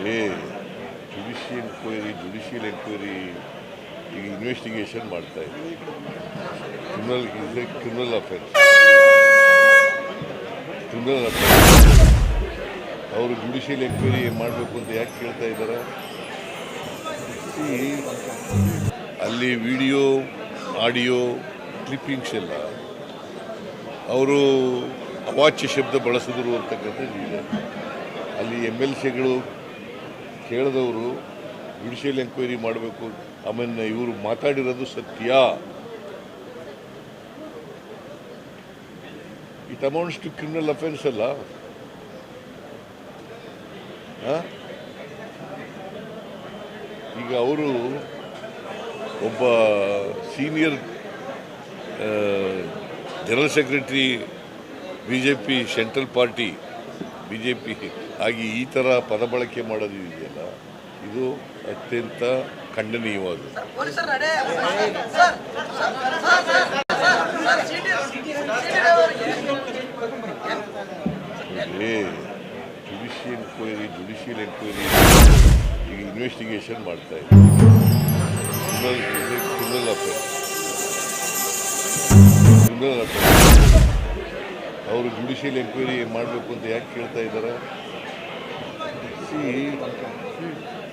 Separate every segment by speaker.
Speaker 1: Judicial enquiry judicial enquiry ಈಗ investigation ಮಾಡ್ತಾ ಇದೆ criminal is criminal offence criminal offence ಅವರು ಜುಡಿಷಿಯಲ್ ಎಂಕ್ವೈರಿ ಮಾಡಬೇಕು ಅಂತ ಯಾಕೆ ಕೇಳ್ತಾ ಇದ್ದಾರೆ ಅಲ್ಲಿ ವಿಡಿಯೋ ಆಡಿಯೋ ಕ್ಲಿಪ್ಪಿಂಗ್ಸ್ ಎಲ್ಲ ಅವರು ಅವಾಚ್ಯ ಶಬ್ದ ಬಳಸಿದ್ರು ಅಂತಕ್ಕಂಥದ್ದು ಇದೆ ಅಲ್ಲಿ ಎಂ ಎಲ್ ಸಿಗಳು ಕೇಳಿದವರು ಜುಡಿಷಿಯಲ್ ಎಂಕ್ವೈರಿ ಮಾಡಬೇಕು. ಆಮೇಲೆ ಇವರು ಮಾತಾಡಿರೋದು ಸತ್ಯ. It amounts to criminal offence ಅಲ್ಲ? ಈಗ ಅವರು ಒಬ್ಬ senior general secretary B J P central party B J P ಆಗಿ ಈ ಥರ ಪದ ಬಳಕೆ ಮಾಡೋದು ಇದೆಯಲ್ಲ ಇದು ಅತ್ಯಂತ ಖಂಡನೀಯವಾದ ಜುಡಿಷಿಯಲ್ ಎಂಕ್ವೈರಿ ಜುಡಿಷಿಯಲ್ ಎಂಕ್ವೈರಿ ಈಗ ಇನ್ವೆಸ್ಟಿಗೇಷನ್ ಮಾಡ್ತಾ ಇದೆ. Criminal criminal offence criminal offence ಅವರು ಜುಡಿಷಿಯಲ್ ಎನ್ಕ್ವೈರಿ ಮಾಡಬೇಕು ಅಂತ ಯಾಕೆ ಕೇಳ್ತಾ ಇದ್ದಾರೆ?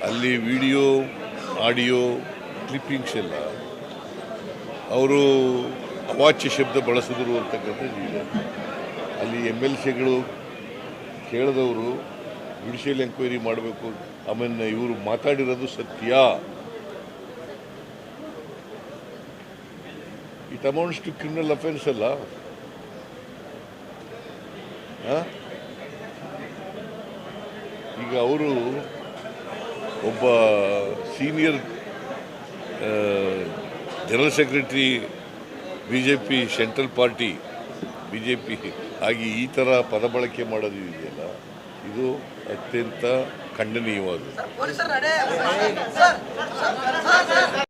Speaker 1: ಅಲ್ಲಿ ವಿಡಿಯೋ, ಆಡಿಯೋ, ಕ್ಲಿಪ್ಪಿಂಗ್ಸ್ ಎಲ್ಲ. ಅವರು ಅವಾಚ್ಯ ಶಬ್ದ ಬಳಸಿದ್ರು ಅಂತಕ್ಕಂಥದ್ದು ಇದೆ ಅಲ್ಲಿ ಎಂ ಎಲ್ ಸಿಗಳು ಕೇಳಿದವರು ಜುಡಿಷಿಯಲ್ ಎಂಕ್ವೈರಿ ಮಾಡಬೇಕು, ಆಮೇಲೆ ಇವರು ಮಾತಾಡಿರೋದು ಸತ್ಯ. It amounts to criminal offence ಅಲ್ಲ? ಆ? ಈಗ ಅವರು ಒಬ್ಬ senior general secretary B J P central party B J P ಆಗಿ ಈ ಥರ ಪದ ಬಳಕೆ ಮಾಡೋದು ಇದೆಯಲ್ಲ ಇದು ಅತ್ಯಂತ ಖಂಡನೀಯವಾದ
Speaker 2: ಪೊಲೀಸರ ಸರ್